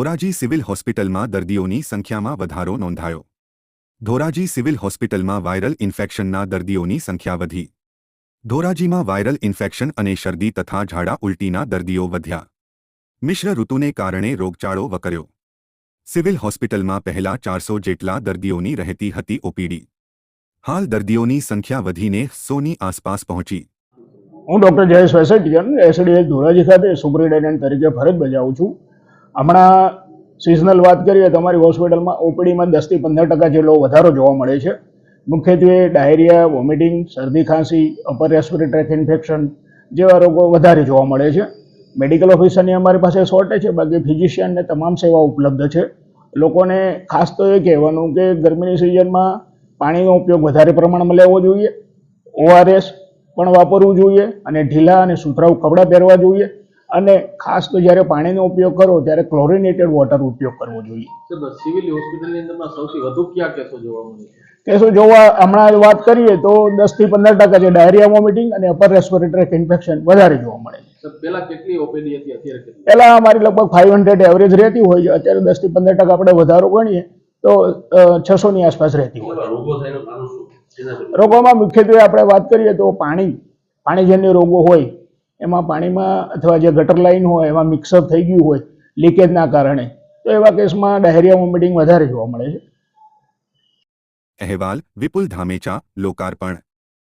Dhoraji civil હોસ્પિટલમાં દર્દીઓની સંખ્યામાં વધારો નોંધાયો. ધોરાજી સિવિલ હોસ્પિટલમાં વાયરલ ઇન્ફેક્શનના દર્દીઓની સંખ્યા વધી. ધોરાજીમાં વાયરલ ઇન્ફેક્શન અને શરદી તથા ઝાડા ઉલટીના દર્દીઓ વધ્યા. મિશ્ર ઋતુને કારણે રોગચાળો વકર્યો. સિવિલ હોસ્પિટલમાં પહેલા ચારસો જેટલા દર્દીઓની રહેતી હતી ઓપીડી. હાલ દર્દીઓની સંખ્યા વધીને સોની આસપાસ પહોંચી. હું ડૉક્ટર જયેશ વેસેટિયન એસડીએસ ધોરાજી ખાતે સુપરિન્ટેન્ડન્ટ તરીકે ફરજ બજાવું છું. હમણાં સિઝનલ વાત કરીએ તો અમારી હોસ્પિટલમાં ઓપીડીમાં દસથી પંદર ટકા જેટલો વધારો જોવા મળે છે. મુખ્યત્વે ડાયરિયા વોમિટિંગ શરદી, ખાંસી અપર રેસ્પિરેટરી ટ્રેક ઇન્ફેક્શન જેવા રોગો વધારે જોવા મળે છે. મેડિકલ ઓફિસરની અમારી પાસે શોર્ટેજ છે, બાકી ફિઝિશિયનને તમામ સેવા ઉપલબ્ધ છે. લોકોને ખાસ તો એ કહેવાનું કે ગરમીની સિઝનમાં પાણીનો ઉપયોગ વધારે પ્રમાણમાં લેવો જોઈએ ઓઆરએસ પણ વાપરવું જોઈએ અને ઢીલા અને સુથરાઉ કપડાં પહેરવા જોઈએ. અને ખાસ તો જ્યારે પાણીનો ઉપયોગ કરો ત્યારે ક્લોરિનેટેડ વોટર ઉપયોગ કરવો જોઈએ. સિવિલ હોસ્પિટલની અંદરમાં સૌથી વધુ કયા કેસો જોવા મળે છે? કેસો જોવા હમણાં વાત કરીએ તો દસથી પંદર ટકા છે ડાયરિયા વોમિટિંગ અને અપર રેસ્પિરેટરી ઇન્ફેક્શન વધારે જોવા મળે છે. પહેલા કેટલી ઓપીડી હતી અત્યારે પહેલા અમારી લગભગ ફાઇવ હંડ્રેડ એવરેજ રહેતી હોય છે. અત્યારે દસથી પંદર ટકા આપણે વધારો ગણીએ તો છસોની આસપાસ રહેતી હોય રોગોમાં મુખ્યત્વે આપણે વાત કરીએ તો પાણી પાણીજન્ય રોગો હોય એમાં પાણીમાં અથવા જે ગટર લાઈન હોય, એમાં મિક્સઅપ થઈ ગયું હોય લીકેજના કારણે, તો એવા કેસમાં ડાયરિયા વોમિટિંગ વધારે જોવા મળે છે. અહેવાલ, વિપુલ ધામેચા, લોકાર્પણ.